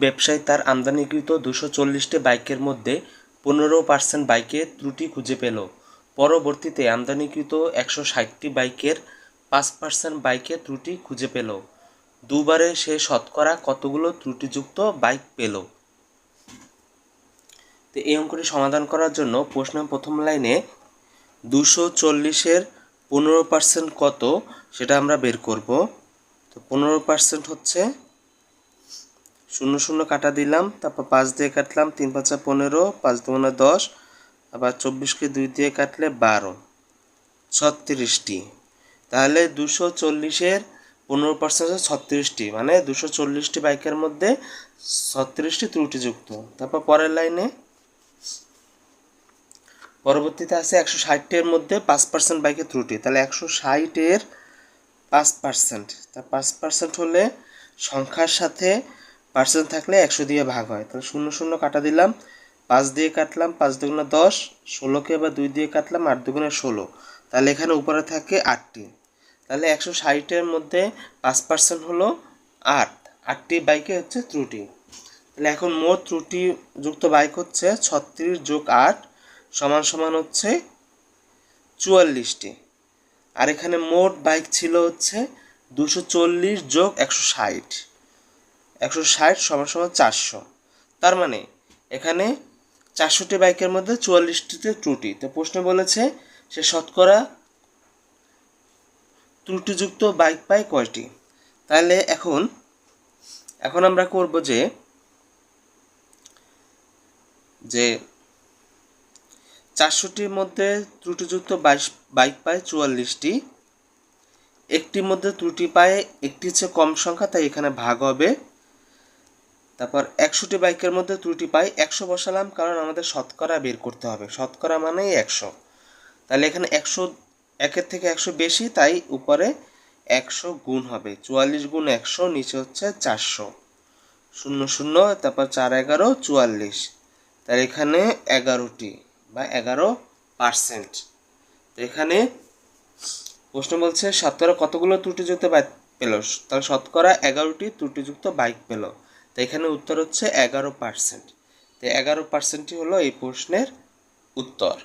ব্যবসায়ী তার আমদানিকৃত দুশো চল্লিশটি বাইকের মধ্যে পনেরো পার্সেন্ট বাইকে ত্রুটি খুঁজে পেল। পরবর্তীতে আমদানিকৃত একশো ষাটটি বাইকের পাঁচ পার্সেন্ট বাইকে ত্রুটি খুঁজে পেল। দুবারে সে শতকরা কতগুলো ত্রুটিযুক্ত বাইক পেল? তো এই অঙ্কটি সমাধান করার জন্য প্রশ্ন প্রথম লাইনে দুশো চল্লিশের পনেরো পার্সেন্ট কত সেটা আমরা বের করব। তো পনেরো পার্সেন্ট হচ্ছে শূন্য শূন্য কাটা দিলাম, তারপর পাঁচ দিয়ে কাটলাম তিন পাঁচা পনেরো, পাঁচ দুগুণে দশ, আবার চব্বিশকে দুই দিয়ে কাটলে বারো, ছত্রিশটি। তাহলে দুশো চল্লিশের পনেরো পার্সেন্ট হচ্ছে ছত্রিশটি মানে দুশো চল্লিশটি বাইকের মধ্যে ছত্রিশটি ত্রুটিযুক্ত। তারপর পরের লাইনে, পরবর্তীতে আছে একশো ষাটের মধ্যে পাঁচ পার্সেন্ট বাইকের ত্রুটি, তাহলে একশো ষাটের পাঁচ পার্সেন্ট। তা পাঁচ পার্সেন্ট হলে সংখ্যার সাথে পার্সেন্ট থাকলে একশো দিয়ে ভাগ হয়। তাহলে শূন্য শূন্য কাটা দিলাম, পাঁচ দিয়ে কাটলাম, পাঁচ দুগুণে দশ, ষোলোকে বা দুই দিয়ে কাটলাম, আট দুগুণে ষোলো। তাহলে এখানে উপরে থাকে আটটি। তাহলে একশো ষাটের মধ্যে পাঁচ পার্সেন্ট হলো আট। আটটি বাইকে হচ্ছে ত্রুটি। তাহলে এখন মোট ত্রুটিযুক্ত বাইক হচ্ছে ছত্রিশ যোগ আট সমান সমান হচ্ছে চুয়াল্লিশটি। আর এখানে মোট বাইক ছিল হচ্ছে দুশো চল্লিশ যোগ একশো ষাট। একশো ষাট সমান সমান চারশো। তার মানে এখানে চারশোটি বাইকের মধ্যে চুয়াল্লিশটিতে ত্রুটি। তো প্রশ্ন বলেছে সে শতকরা ত্রুটিযুক্ত বাইক পায় কয়টি? তাহলে এখন এখন আমরা করব যে যে চারশোটির মধ্যে ত্রুটিযুক্ত বাইশ, বাইক পায় চুয়াল্লিশটি, একটির মধ্যে ত্রুটি পায় একটি হচ্ছে কম সংখ্যা, তাই এখানে ভাগ হবে তারপর একশোটি বাইকের মধ্যে ত্রুটি পাই, একশো বসালাম কারণ আমাদের শতকরা বের করতে হবে। শতকরা মানেই একশো। তাহলে এখানে একশো, একের থেকে একশো বেশি, তাই উপরে একশো গুণ হবে। চুয়াল্লিশ গুণ একশো, নিচে হচ্ছে চারশো। শূন্য শূন্য, তারপর চার এগারো, চুয়াল্লিশ। তার এখানে এগারোটি বা এগারো পার্সেন্ট। তো এখানে প্রশ্ন বলছে, শতকরা কতগুলো ত্রুটিযুক্ত বাইক পেল? তাহলে শতকরা এগারোটি ত্রুটিযুক্ত বাইক পেল। তো এখানে উত্তর হচ্ছে এগারো পার্সেন্ট তো এগারো পার্সেন্টই হলো এই প্রশ্নের উত্তর।